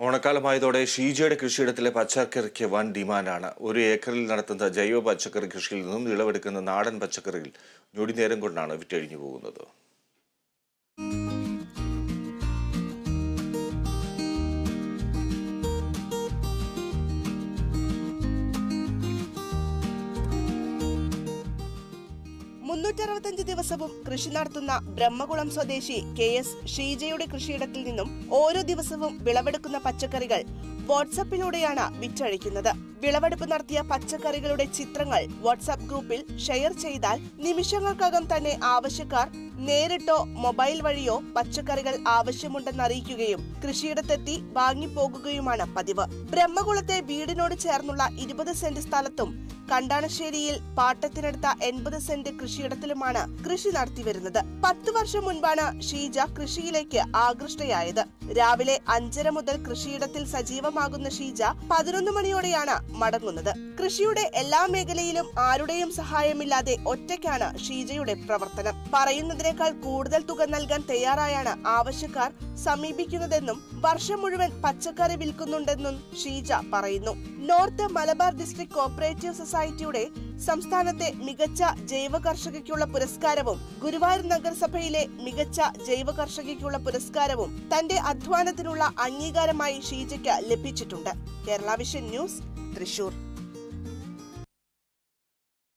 ഓണക്കാലമായതോടെ ഷീജയുടെ കൃഷിയിടത്തിലെ പച്ചക്കറിക്ക് വൻ ഡിമാൻഡാണ്. ഒരു ഏക്കറിൽ നടത്തുന്ന ജൈവ പച്ചക്കറി കൃഷിയിൽ നിന്നും വിളവെടുക്കുന്ന നാടൻ പച്ചക്കറിയിൽ ഞൊടിനേരം കൊണ്ടാണ് വിറ്റഴിഞ്ഞു പോകുന്നത്. മുന്നൂറ്ററുപത്തഞ്ച് ദിവസവും കൃഷി നടത്തുന്ന ബ്രഹ്മകുളം സ്വദേശി കെ എസ് ഷീജയുടെ കൃഷിയിടത്തിൽ നിന്നും ഓരോ ദിവസവും വിളവെടുക്കുന്ന പച്ചക്കറികൾ വാട്സപ്പിലൂടെയാണ് വിറ്റഴിക്കുന്നത്. വിളവെടുപ്പ് നടത്തിയ പച്ചക്കറികളുടെ ചിത്രങ്ങൾ വാട്സാപ്പ് ഗ്രൂപ്പിൽ ഷെയർ ചെയ്താൽ നിമിഷങ്ങൾക്കകം തന്നെ ആവശ്യക്കാർ നേരിട്ടോ മൊബൈൽ വഴിയോ പച്ചക്കറികൾ ആവശ്യമുണ്ടെന്ന് അറിയിക്കുകയും കൃഷിയിടത്തെത്തി വാങ്ങിപ്പോകുകയുമാണ് പതിവ്. ബ്രഹ്മകുളത്തെ വീടിനോട് ചേർന്നുള്ള ഇരുപത് സെന്റ് സ്ഥലത്തും കണ്ടാണശ്ശേരിയിൽ പാട്ടത്തിനെടുത്ത എൺപത് സെന്റ് കൃഷിയിടത്തിലുമാണ് കൃഷി നടത്തിവരുന്നത് പത്ത് വർഷം മുൻപാണ് ഷീജ കൃഷിയിലേക്ക് ആകൃഷ്ടയായത്. രാവിലെ അഞ്ചര മുതൽ കൃഷിയിടത്തിൽ സജീവമാകുന്ന ഷീജ പതിനൊന്ന് മണിയോടെയാണ് മടങ്ങുന്നത്. കൃഷിയുടെ എല്ലാ മേഖലയിലും ആരുടെയും സഹായമില്ലാതെ ഒറ്റയ്ക്കാണ് ഷീജയുടെ പ്രവർത്തനം. പറയുന്നതിനേക്കാൾ കൂടുതൽ തുക നൽകാൻ തയ്യാറായാണ് ആവശ്യക്കാർ സമീപിക്കുന്നതെന്നും വർഷം മുഴുവൻ പച്ചക്കറി വിൽക്കുന്നുണ്ടെന്നും ഷീജ പറയുന്നു. നോർത്ത് മലബാർ ഡിസ്ട്രിക്ട് കോപ്പറേറ്റീവ് സൊസൈറ്റിയുടെ സംസ്ഥാനത്തെ മികച്ച ജൈവ കർഷകയ്ക്കുള്ള പുരസ്കാരവും ഗുരുവായൂർ നഗരസഭയിലെ മികച്ച ജൈവ കർഷകയ്ക്കുള്ള പുരസ്കാരവും തന്റെ അധ്വാനത്തിനുള്ള അംഗീകാരമായി ഷീജയ്ക്ക് ലഭിച്ചിട്ടുണ്ട്. Kerala vision news Thrissur.